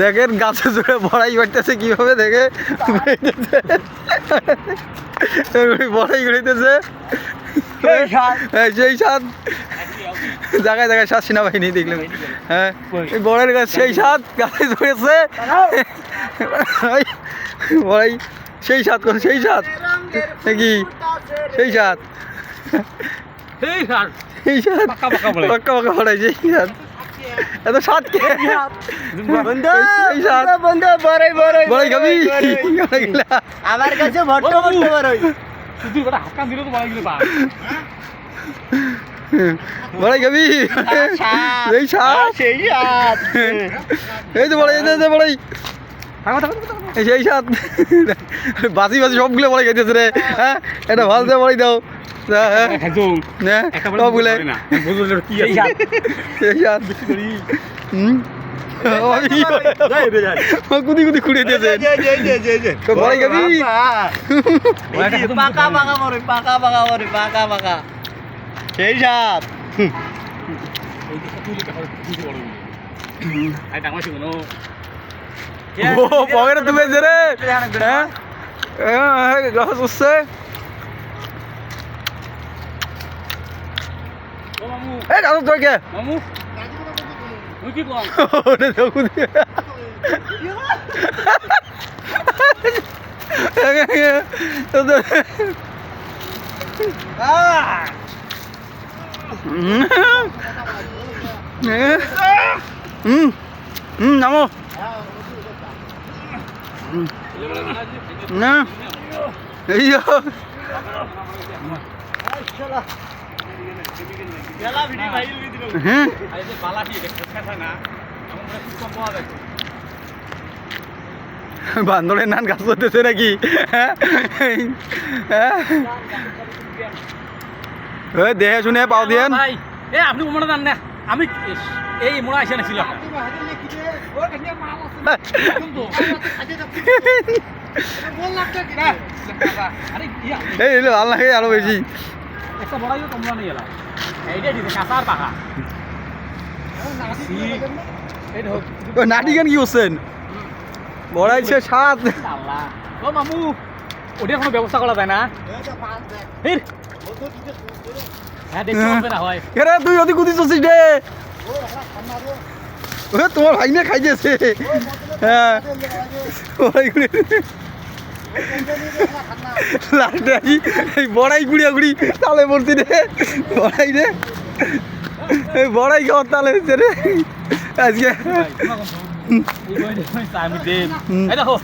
দেখেন গাছে জুড়ে বড়াই করতেছে কীভাবে দেখে? বড়াই। এই সেই স্বাদ জায়গায় জায়গায় স্বাদ সেনাবাহিনী দেখলাম। হ্যাঁ বড়ের গাছ সেই স্বাদ গাছে ধরেছে বড়াই সেই স্বাদ কোন সেই স্বাদ কি সেই স্বাদ এই স্যার সেই স্বাদ পাক্কা পাক্কা বড়াই। সেই স্বাদ এত স্বাদ কে? বন্ধু বন্ধু বড়ই বড়ই বড়ই। গেলা। আমার কাছে ভট্ট ভট্ট বড়ই। হাক্কান দিলে তো বড়াই গেলে পা বড়াই খাবি এই স্বাদ। সেই স্বাদ। এই তো বড়াই এই তো বড়াই। সেই সাত বাসি বাসি সবগুলো বড়াই খাইতেছে রে। হ্যাঁ এটা ভালো বড়াই দাও। হ্যাঁ, হ্যাঁ হ্যাঁ কুদি কুদি খুঁড়ে দিয়েছে। বড়াই খাবি? পাকা পাকা বড়ই পাকা পাকা বড়ই পাকা পাকা। সেই ও। পকেটে তুমেছে রে। হ্যাঁ? হ্যাঁ গাছ উঠছে অ মামু এই গাছ তোর কে মামু মই কি কম ওটা তো কুদি হুম হুম নামো না এই হ্যাঁ? বান্দরের নান গাছ করতেছে নাকি? হ্যাঁ? হ্যাঁ? দেখে শুনে পাও ভাই এ আপনি মনে জান না আমি এই মোড়া নাছিল আরে এই আল্লাহ আরও বেশি। একটা বড়াইও তোমরা নিয়ে এলাম। এইটাই দিছে কাঁচার পাকা। এই হোক। ওই নাটি গান কি করছেন বড়াইছে সাত। ও মামু ওটার কোনো ব্যবস্থা করা যায় না? হ্যাঁ দেখতে হবে না হয়। তুই অতি কুদি রে। তোমার হ্যাঁ। লাস্টে আছি এই বড়াই গুড়িয়া গুড়ি তালে পড়ছি রে বড়াই রে। এই বড়াই খাওয়ার তালে হচ্ছে রে। আজকে আমি দেব দেখো